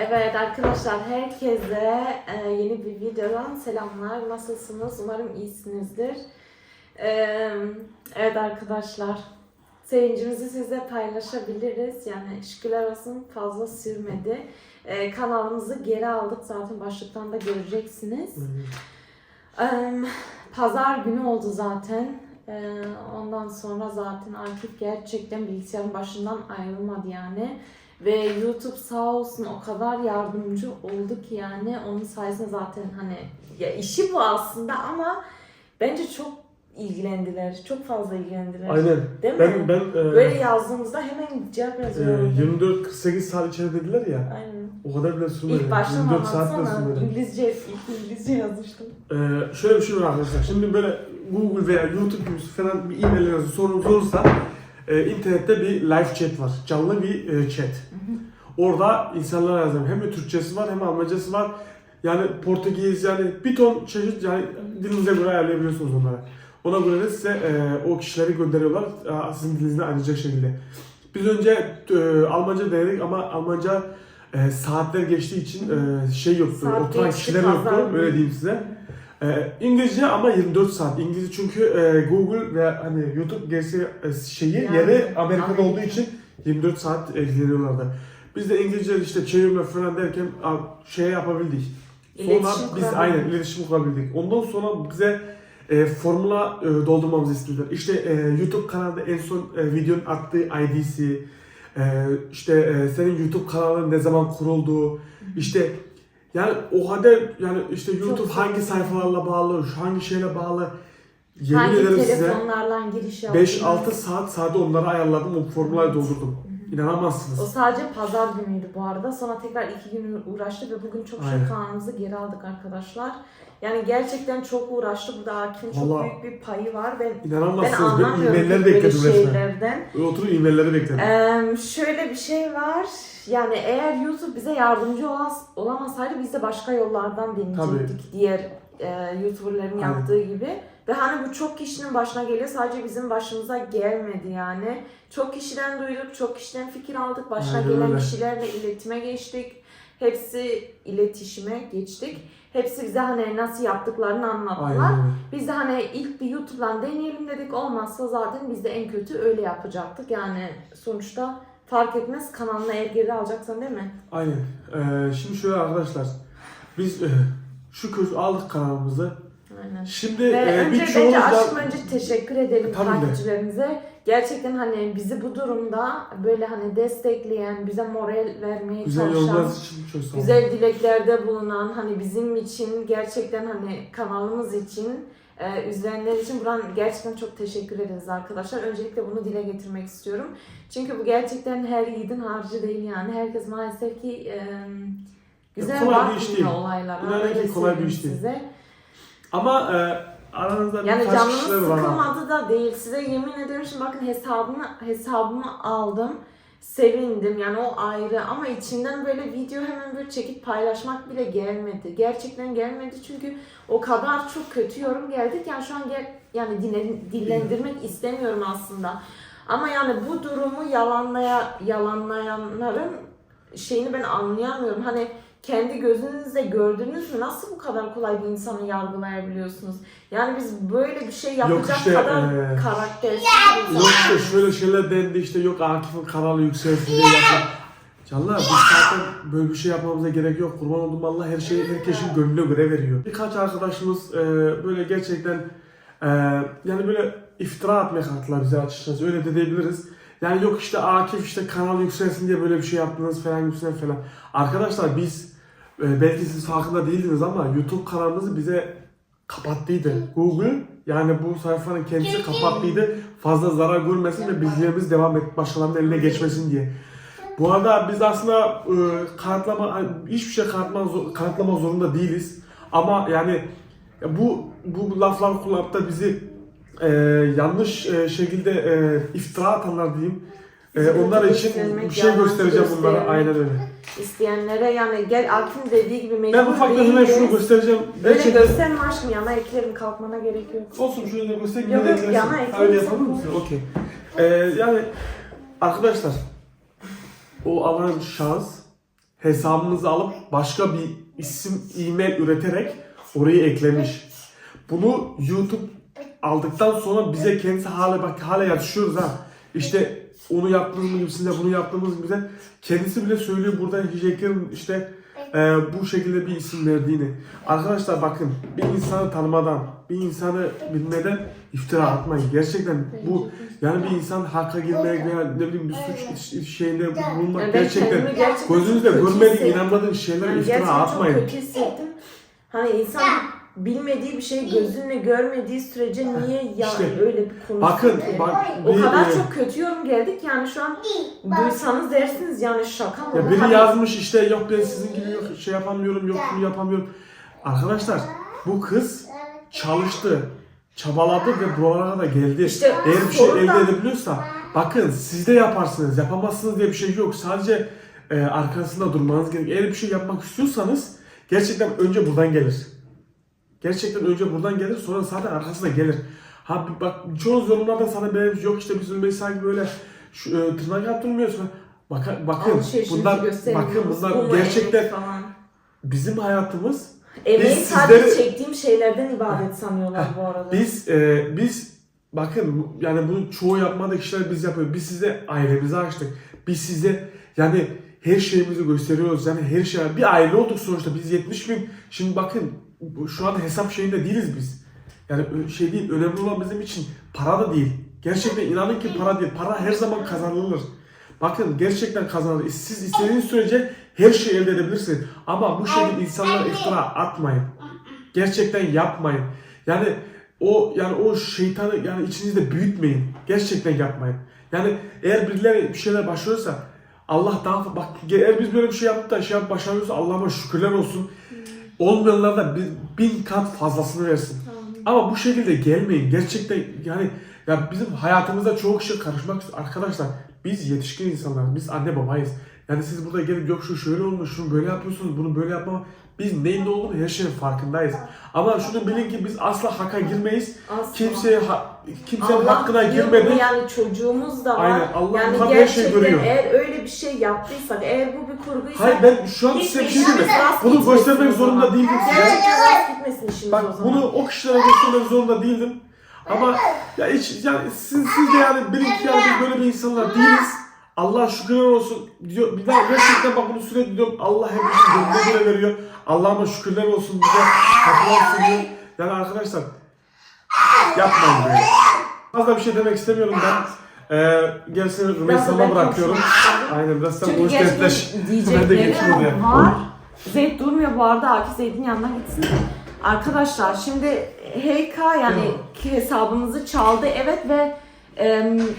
Evet arkadaşlar herkese e, yeni bir videodan selamlar. Nasılsınız? Umarım iyisinizdir. E, evet arkadaşlar sevincimizi sizle paylaşabiliriz. Yani şükürler olsun fazla sürmedi. E, kanalımızı geri aldık zaten başlıktan da göreceksiniz. Pazar günü oldu zaten. Ondan sonra zaten Akif gerçekten bilgisayarın başından ayrılmadı yani. Ve YouTube sağ olsun o kadar yardımcı oldu ki yani onun sayesinde zaten hani ya işi bu aslında ama bence çok ilgilendiler. Çok fazla ilgilendiler. Aynen. Değil mi? Ben ben e, Böyle yazdığımızda hemen cevap e, yazıyorum. 24-48 saat içeri dediler ya. Aynen. O kadar bile sürmedi. İlk baştan 24 saat bile sürmedi. İngilizce, ilk İngilizce yazmıştım. E, şöyle bir şey var arkadaşlar. Şimdi böyle Google veya YouTube gibi falan bir e-maillerinize sorun olursa e, internette bir live chat var. Canlı bir e, chat. Orada insanlar yazıyor. Hem Türkçesi var hem Almancası var. Yani Portekiz yani bir ton çeşit yani dilinize göre ayarlayabiliyorsunuz onları. Ona göre de size e, o kişileri gönderiyorlar sizin dilinizde anlayacak şekilde. Biz önce e, Almanca denedik ama Almanca e, saatler geçtiği için e, şey yoktu. Saat oturan kişiler yoktu. Öyle diyeyim size. E, İngilizce ama 24 saat. İngilizce çünkü e, Google ve hani YouTube gerisi e, şeyi Yani, yeri Amerika'da Amerika. olduğu için 24 saat ilgileniyorlardı. Biz de İngilizce işte çevirme falan derken şey yapabildik. Sonra İletişim biz kurabildik. aynen iletişim kurabildik. Ondan sonra bize e, formula e, doldurmamızı istediler. İşte e, YouTube kanalında en son e, videonun attığı ID'si, e, işte e, senin YouTube kanalın ne zaman kurulduğu, işte yani o kadar yani işte YouTube zor. hangi sayfalarla bağlı, şu hangi şeyle bağlı yemin Hangi ederim size telefonlarla giriş yaptın? 5-6 saat sadece onları ayarladım, o formulayı doldurdum. İnanamazsınız. O sadece pazar günüydü bu arada. Sonra tekrar iki gün uğraştı ve bugün çok Aynen. şükür kanalımızı geri aldık arkadaşlar. Yani gerçekten çok uğraştı. Burada Akif'in çok Vallahi- büyük bir payı var. Ben, ben İnanamazsınız. Ben anlamıyorum e-mailleri böyle bekledim resmen. şeylerden. Oturup e-mailleri bekledim. Ee, şöyle bir şey var. Yani eğer YouTube bize yardımcı olas- olamasaydı biz de başka yollardan deneyecektik. Diğer e, YouTuber'ların yaptığı gibi. Ve hani bu çok kişinin başına geliyor. Sadece bizim başımıza gelmedi yani. Çok kişiden duyduk, çok kişiden fikir aldık. Başına Aynen gelen öyle. kişilerle iletime geçtik. Hepsi iletişime geçtik. Hepsi bize hani nasıl yaptıklarını anlattılar. Aynen öyle. Biz de hani ilk bir YouTube'dan deneyelim dedik. Olmazsa zaten biz de en kötü öyle yapacaktık. Yani sonuçta fark etmez kanalına eğer geri alacaksan değil mi? Aynen. Ee, şimdi şöyle arkadaşlar. Biz e, şükür aldık kanalımızı. Aynen. Şimdi Ve e, önce birçoğunuz da... aşkım önce teşekkür edelim Tabii de. takipçilerimize. Gerçekten hani bizi bu durumda böyle hani destekleyen, bize moral vermeye Güzel çalışan, için çok sağ olun. güzel dileklerde bulunan hani bizim için gerçekten hani kanalımız için e, üzülenler için buradan gerçekten çok teşekkür ederiz arkadaşlar. Öncelikle bunu dile getirmek istiyorum. Çünkü bu gerçekten her yiğidin harcı değil yani. Herkes maalesef ki e, güzel kolay bir iş bakmıyor değil. olaylara. İnanın ki Öyle kolay bir söyleyeyim iş değil. size. Ama e, aranızda Yani birkaç canımız kişiler var. ha. sıkılmadı da değil. Size yemin ederim şimdi bakın hesabımı hesabımı aldım. Sevindim yani o ayrı ama içinden böyle video hemen böyle çekip paylaşmak bile gelmedi. Gerçekten gelmedi çünkü o kadar çok kötü yorum geldi ki yani şu an gel, yani dinle- dillendirmek istemiyorum aslında. Ama yani bu durumu yalanlaya yalanlayanların şeyini ben anlayamıyorum. Hani kendi gözünüzle gördünüz mü? Nasıl bu kadar kolay bir insanı yargılayabiliyorsunuz? Yani biz böyle bir şey yapacak işte, kadar eee, karaktersiz Yok işte şöyle şeyler dendi işte yok Akif'in kanalı yükselsin diye yapar. Canlar biz zaten böyle bir şey yapmamıza gerek yok. Kurban olduğum Allah her şeyi herkesin gönlüne göre veriyor. Birkaç arkadaşımız e, böyle gerçekten e, yani böyle iftira atmaya kalktılar bize açıkçası. Öyle de diyebiliriz. Yani yok işte Akif işte kanal yükselsin diye böyle bir şey yaptınız falan yükselen falan. Arkadaşlar biz e, belki siz farkında değildiniz ama YouTube kanalımızı bize kapattıydı. Google yani bu sayfanın kendisi kapattıydı. Fazla zarar görmesin ve bilgilerimiz devam et başkalarının eline geçmesin diye. Bu arada biz aslında e, kanıtlama hani hiçbir şey kanıtlama, kanıtlama zorunda değiliz. Ama yani ya bu bu laflar kullanıp da bizi e, yanlış e, şekilde e, iftira atanlar diyeyim. E, onlar için bir şey göstereceğim bunlara. Aynen öyle. isteyenlere yani gel Akif'in dediği gibi mecbur Ben ufaktan hemen değiliz. şunu göstereceğim. Öyle Gerçekten gösterme aşkım yana eklerim kalkmana gerek yok. Olsun şöyle göstereyim. Yok, yine yok, eklersin. yana eklersin. Öyle yapalım mı? Okey. Ee, yani arkadaşlar o alan şahıs hesabımızı alıp başka bir isim e-mail üreterek oraya eklemiş. Bunu YouTube aldıktan sonra bize kendisi hala bak hala yazışıyoruz ha. İşte onu yaptığımız gibisinde bunu yaptığımız gibi de kendisi bile söylüyor burada Hicekir'in işte e, bu şekilde bir isim verdiğini. Arkadaşlar bakın bir insanı tanımadan, bir insanı bilmeden iftira atmayın. Gerçekten bu yani bir insan hakka girmeye veya ne bileyim bir suç şeyinde bulunmak Yani gerçekten gerçekten gözünüzle görmediğin, inanmadığın şeylere Yani iftira atmayın. çok kötü hissettim. Hani insan bilmediği bir şeyi gözünle görmediği sürece niye ya İşte, öyle bir konuşsun Bakın ki? bak O bir, kadar e, çok kötü yorum geldik yani şu an duysanız dersiniz yani şaka mı? Ya bu? biri Hani- yazmış işte yok ben sizin gibi yok şey yapamıyorum yok şunu yapamıyorum. Arkadaşlar bu kız çalıştı, çabaladı ve buralara kadar geldi. İşte Eğer bir şey sorun elde da- edebiliyorsa bakın siz de yaparsınız. Yapamazsınız diye bir şey yok. Sadece e, arkasında durmanız gerek. Eğer bir şey yapmak istiyorsanız gerçekten önce buradan gelir. Gerçekten önce buradan gelir sonra zaten arkasına gelir. Ha bak çoğu yorumlarda sana benim yok işte bizim mesaj böyle şu, e, tırnak yaptırmıyorsun. Bakın, bakın bunlar bakın bu bunlar gerçekten falan. bizim hayatımız Emeği Biz sadece sizleri- çektiğim şeylerden ibaret sanıyorlar bu arada. biz e, biz bakın yani bunu çoğu yapmadık kişiler biz yapıyoruz. Biz size ailemizi açtık. Biz size yani her şeyimizi gösteriyoruz. Yani her şey bir aile olduk sonuçta. Biz 70 bin. Şimdi bakın şu an hesap şeyinde değiliz biz. Yani şey değil. Önemli olan bizim için para da değil. Gerçekten inanın ki para değil. Para her zaman kazanılır. Bakın gerçekten kazanılır. Siz istediğiniz sürece her şeyi elde edebilirsiniz. Ama bu şekilde insanlara iftira atmayın. Gerçekten yapmayın. Yani o yani o şeytanı yani içinizde büyütmeyin. Gerçekten yapmayın. Yani eğer birileri bir şeyler başlıyorsa Allah daha bak eğer biz böyle bir şey yaptık da şey yap başarıyorsa Allah'ıma şükürler olsun. Olmayanlar da bir, bin kat fazlasını versin. Ama bu şekilde gelmeyin. Gerçekten yani ya bizim hayatımızda çok şey karışmak istiyor. Arkadaşlar biz yetişkin insanlar. Biz anne babayız. Yani siz burada gelip yok şu şöyle olmuş, şunu böyle yapıyorsunuz, bunu böyle yapma. Biz neyin ne olduğunu her şeyin farkındayız. Ama şunu bilin ki biz asla haka girmeyiz. Asla. Kimseye ha, kimsenin Allah hakkına girmeden bunu, Yani çocuğumuz da var. Aynen, Allah yani tabii her şeyi gerçekten görüyor. eğer öyle bir şey yaptıysak, eğer bu bir kurguysa Hayır ben şu an size bir şey diyeyim mi? Bunu göstermek zorunda değildim size. Rast gitmesin işimiz Bak o zaman. bunu o kişilere göstermek zorunda değildim. Ama ya hiç yani siz, siz de yani bilin ki yani biz böyle bir insanlar değiliz. Allah şükürler olsun diyor. Bir daha gerçekten bak bunu sürekli diyorum. Allah hepimizin gönlüne veriyor. Allah'ıma şükürler olsun bize kapılar sunuyor. Yani arkadaşlar yapmayın böyle. Fazla bir şey demek istemiyorum ben. Ee, gerisini ben bırakıyorum. konuşmak Aynen biraz sen konuş dertleş. Ben de geçeyim oraya. var. Zeyd durmuyor bu arada. Akif Zeyd'in yanına gitsin. Arkadaşlar şimdi HK yani hesabımızı çaldı evet ve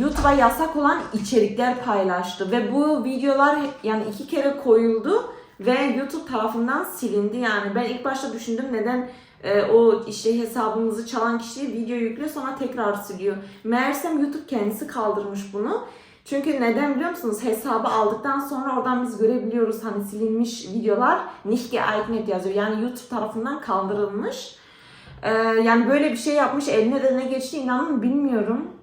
YouTube'a yasak olan içerikler paylaştı ve bu videolar yani iki kere koyuldu ve YouTube tarafından silindi yani ben ilk başta düşündüm neden e, o işte hesabımızı çalan kişi video yüklüyor sonra tekrar siliyor. Meğersem YouTube kendisi kaldırmış bunu. Çünkü neden biliyor musunuz? Hesabı aldıktan sonra oradan biz görebiliyoruz hani silinmiş videolar nicht geeignet yazıyor. Yani YouTube tarafından kaldırılmış. Ee, yani böyle bir şey yapmış eline de ne geçti inanın bilmiyorum.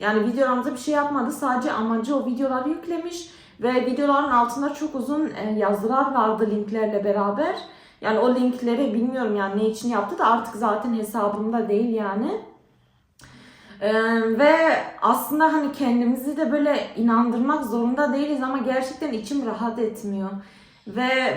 Yani videolarımıza bir şey yapmadı. Sadece amacı o videoları yüklemiş. Ve videoların altında çok uzun e, yazılar vardı linklerle beraber. Yani o linkleri bilmiyorum yani ne için yaptı da artık zaten hesabımda değil yani. Ee, ve aslında hani kendimizi de böyle inandırmak zorunda değiliz ama gerçekten içim rahat etmiyor. Ve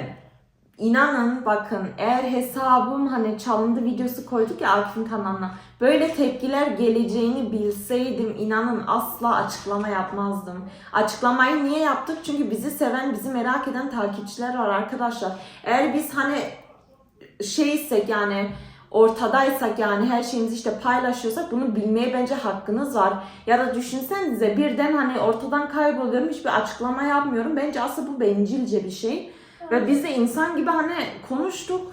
inanın bakın eğer hesabım hani çalındı videosu koyduk ya Akif'in kanalına böyle tepkiler geleceğini bilseydim inanın asla açıklama yapmazdım. Açıklamayı niye yaptık? Çünkü bizi seven, bizi merak eden takipçiler var arkadaşlar. Eğer biz hani şeysek yani ortadaysak yani her şeyimizi işte paylaşıyorsak bunu bilmeye bence hakkınız var. Ya da düşünsenize birden hani ortadan kayboluyorum hiçbir açıklama yapmıyorum. Bence aslında bu bencilce bir şey. Ve biz de insan gibi hani konuştuk.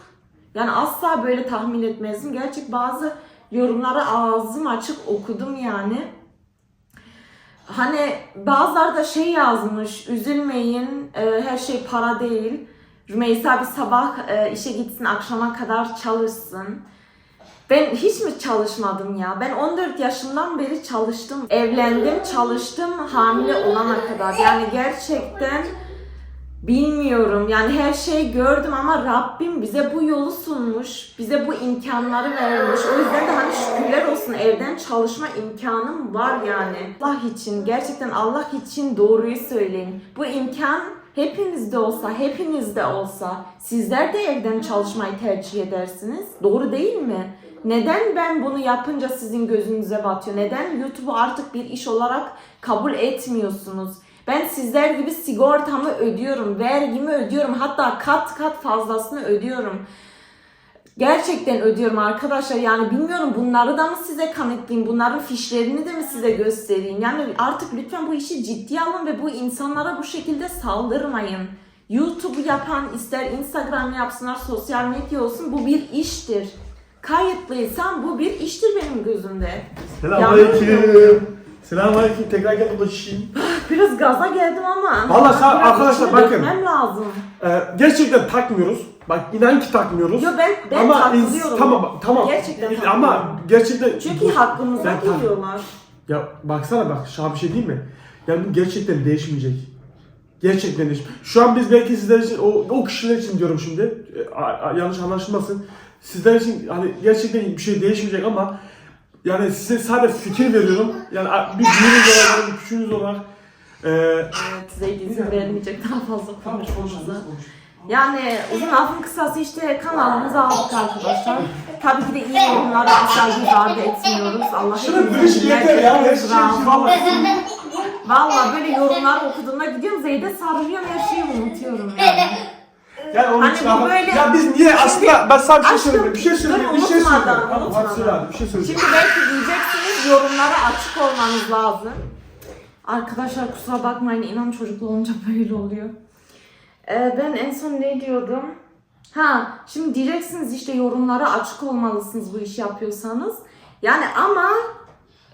Yani asla böyle tahmin etmezdim. Gerçek bazı yorumları ağzım açık okudum yani. Hani bazıları da şey yazmış, üzülmeyin, e, her şey para değil. Rümeysa bir sabah e, işe gitsin, akşama kadar çalışsın. Ben hiç mi çalışmadım ya? Ben 14 yaşımdan beri çalıştım. Evlendim, çalıştım hamile olana kadar. Yani gerçekten bilmiyorum yani her şeyi gördüm ama Rabbim bize bu yolu sunmuş. Bize bu imkanları vermiş. O yüzden de hani şükürler olsun evden çalışma imkanım var yani. Allah için gerçekten Allah için doğruyu söyleyin. Bu imkan hepinizde olsa, hepinizde olsa sizler de evden çalışmayı tercih edersiniz. Doğru değil mi? Neden ben bunu yapınca sizin gözünüze batıyor? Neden YouTube'u artık bir iş olarak kabul etmiyorsunuz? Ben sizler gibi sigortamı ödüyorum, vergimi ödüyorum, hatta kat kat fazlasını ödüyorum. Gerçekten ödüyorum arkadaşlar. Yani bilmiyorum bunları da mı size kanıtlayayım, bunların fişlerini de mi size göstereyim? Yani artık lütfen bu işi ciddiye alın ve bu insanlara bu şekilde saldırmayın. YouTube yapan ister Instagram yapsınlar, sosyal medya olsun bu bir iştir. Kayıtlıysam bu bir iştir benim gözümde. Selamünaleyküm. Selamünaleyküm. Tekrar gel bakayım. Biraz gaza geldim ama. Vallahi sen- biraz arkadaşlar bakın. dökmem lazım. Ee, gerçekten takmıyoruz. Bak inan ki takmıyoruz. Yo ben ben ama ins- takılıyorum. tamam tamam. Gerçekten ama takılıyorum. gerçekten Çünkü hakkımıza Ben geliyorlar. Ya baksana bak şu an bir şey değil mi? Yani bu gerçekten değişmeyecek. Gerçekten değişmeyecek. Şu an biz belki sizler için, o, o kişiler için diyorum şimdi, e, a- a- yanlış anlaşılmasın. Sizler için hani gerçekten bir şey değişmeyecek ama yani size sadece fikir veriyorum. Yani a- bir büyüğünüz olarak, bir küçüğünüz olarak. E, Evet size izin verilmeyecek daha fazla konuşmamıza. Yani uzun lafın kısası işte kanalımıza aldık arkadaşlar. Tabii ki de iyi yorumlara asla göz ardı etmiyoruz. Allah bir şey yeter ya. Valla böyle yorumlar okuduğumda gidiyorum Zeyde sarılıyorum her şeyi unutuyorum yani. Yani onun Hani için ama- böyle- Ya biz niye aslında ben sana bir şey söyleyeyim. Bir şey söyleyeyim. Bir şey söyleyeyim. Tamam, hadi söyle bir şey söyleyeceğim. Şimdi belki diyeceksiniz yorumlara açık olmanız lazım. Arkadaşlar kusura bakmayın inan çocuklu olunca böyle oluyor. Ee, ben en son ne diyordum? Ha şimdi diyeceksiniz işte yorumlara açık olmalısınız bu işi yapıyorsanız. Yani ama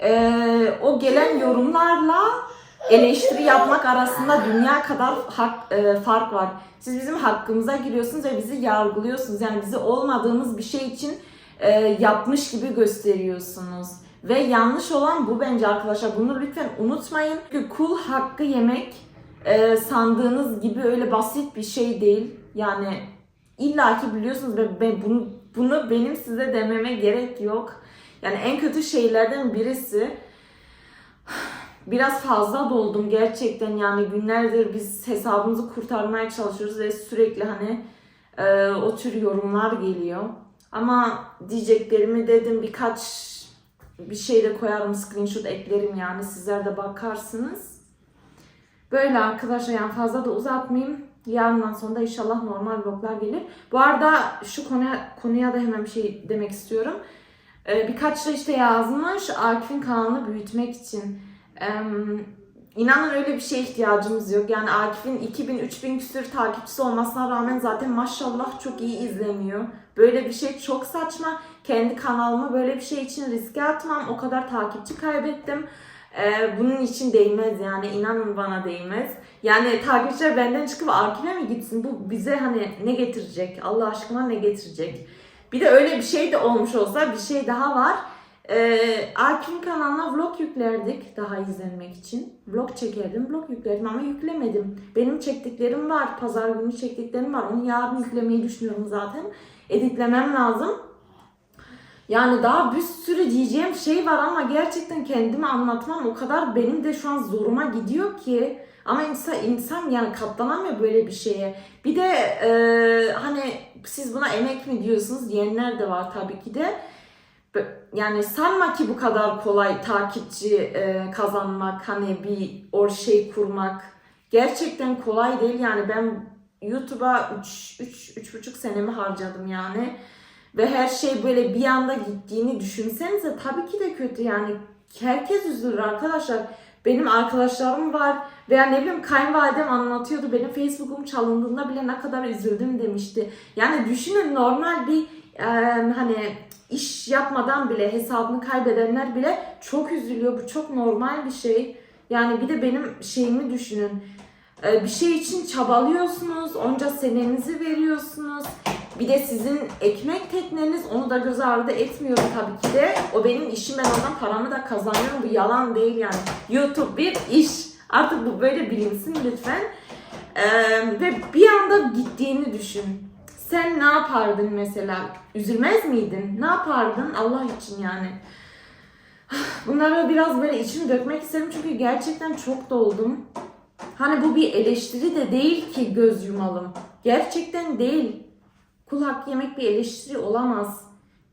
e, o gelen yorumlarla eleştiri yapmak arasında dünya kadar hak, e, fark var. Siz bizim hakkımıza giriyorsunuz ve bizi yargılıyorsunuz. Yani bizi olmadığımız bir şey için e, yapmış gibi gösteriyorsunuz. Ve yanlış olan bu bence arkadaşlar. Bunu lütfen unutmayın. Çünkü kul hakkı yemek e, sandığınız gibi öyle basit bir şey değil. Yani illaki biliyorsunuz ve ben bunu, bunu benim size dememe gerek yok. Yani en kötü şeylerden birisi biraz fazla doldum gerçekten yani günlerdir biz hesabımızı kurtarmaya çalışıyoruz ve sürekli hani e, o tür yorumlar geliyor. Ama diyeceklerimi dedim birkaç bir şey de koyarım screenshot eklerim yani sizler de bakarsınız. Böyle arkadaşlar yani fazla da uzatmayayım. Yarından sonra da inşallah normal vloglar gelir. Bu arada şu konuya, konuya da hemen bir şey demek istiyorum. Ee, birkaç da işte yazmış Akif'in kanalını büyütmek için. Ee, inanın öyle bir şeye ihtiyacımız yok. Yani Akif'in 2000-3000 küsür takipçisi olmasına rağmen zaten maşallah çok iyi izleniyor. Böyle bir şey çok saçma. Kendi kanalımı böyle bir şey için riske atmam. O kadar takipçi kaybettim. Ee, bunun için değmez yani inanın bana değmez. Yani takipçiler benden çıkıp Akif'e mi gitsin? Bu bize hani ne getirecek? Allah aşkına ne getirecek? Bir de öyle bir şey de olmuş olsa bir şey daha var. Ee, Akif'in kanalına vlog yüklerdik daha izlenmek için. Vlog çekerdim, vlog yüklerdim ama yüklemedim. Benim çektiklerim var, pazar günü çektiklerim var. Onu yarın yüklemeyi düşünüyorum zaten. Editlemem lazım. Yani daha bir sürü diyeceğim şey var ama gerçekten kendimi anlatmam o kadar benim de şu an zoruma gidiyor ki. Ama insan, insan yani katlanamıyor böyle bir şeye. Bir de e, hani siz buna emek mi diyorsunuz diyenler de var tabii ki de. Yani sanma ki bu kadar kolay takipçi e, kazanmak, hani bir or şey kurmak. Gerçekten kolay değil yani ben YouTube'a 3 3 üç buçuk senemi harcadım yani. Ve her şey böyle bir anda gittiğini düşünsenize tabii ki de kötü yani. Herkes üzülür arkadaşlar. Benim arkadaşlarım var veya ne bileyim kayınvalidem anlatıyordu. Benim Facebook'um çalındığında bile ne kadar üzüldüm demişti. Yani düşünün normal bir e, hani iş yapmadan bile hesabını kaybedenler bile çok üzülüyor. Bu çok normal bir şey. Yani bir de benim şeyimi düşünün. E, bir şey için çabalıyorsunuz. Onca senenizi veriyorsunuz. Bir de sizin ekmek tekneniz onu da göz ardı etmiyorum tabii ki de. O benim işim ben oradan paramı da kazanıyorum. Bu yalan değil yani. YouTube bir iş. Artık bu böyle bilinsin lütfen. Ee, ve bir anda gittiğini düşün. Sen ne yapardın mesela? Üzülmez miydin? Ne yapardın Allah için yani? Bunlara biraz böyle içimi dökmek istedim çünkü gerçekten çok doldum. Hani bu bir eleştiri de değil ki göz yumalım. Gerçekten değil. Kul hakkı yemek bir eleştiri olamaz.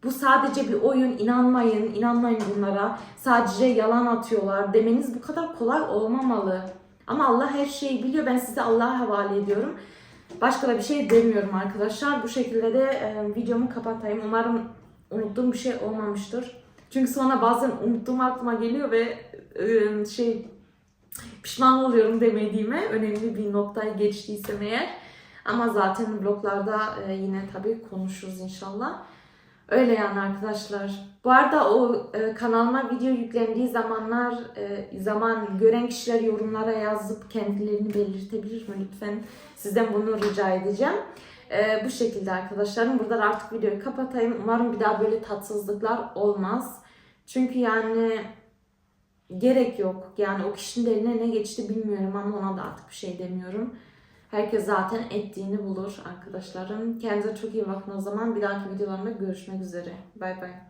Bu sadece bir oyun. inanmayın, inanmayın bunlara. Sadece yalan atıyorlar demeniz bu kadar kolay olmamalı. Ama Allah her şeyi biliyor. Ben size Allah'a havale ediyorum. Başka da bir şey demiyorum arkadaşlar. Bu şekilde de e, videomu kapatayım. Umarım unuttuğum bir şey olmamıştır. Çünkü sonra bazen unuttuğum aklıma geliyor ve e, şey pişman oluyorum demediğime önemli bir noktaya geçtiysem eğer. Ama zaten bloglarda e, yine tabii konuşuruz inşallah. Öyle yani arkadaşlar. Bu arada o e, kanalıma video yüklendiği zamanlar e, zaman gören kişiler yorumlara yazıp kendilerini belirtebilir mi lütfen? Sizden bunu rica edeceğim. E, bu şekilde arkadaşlarım. Buradan artık videoyu kapatayım. Umarım bir daha böyle tatsızlıklar olmaz. Çünkü yani gerek yok. Yani o kişinin eline ne geçti bilmiyorum ama ona da artık bir şey demiyorum. Herkes zaten ettiğini bulur arkadaşlarım. Kendinize çok iyi bakın o zaman. Bir dahaki videolarımda görüşmek üzere. Bay bay.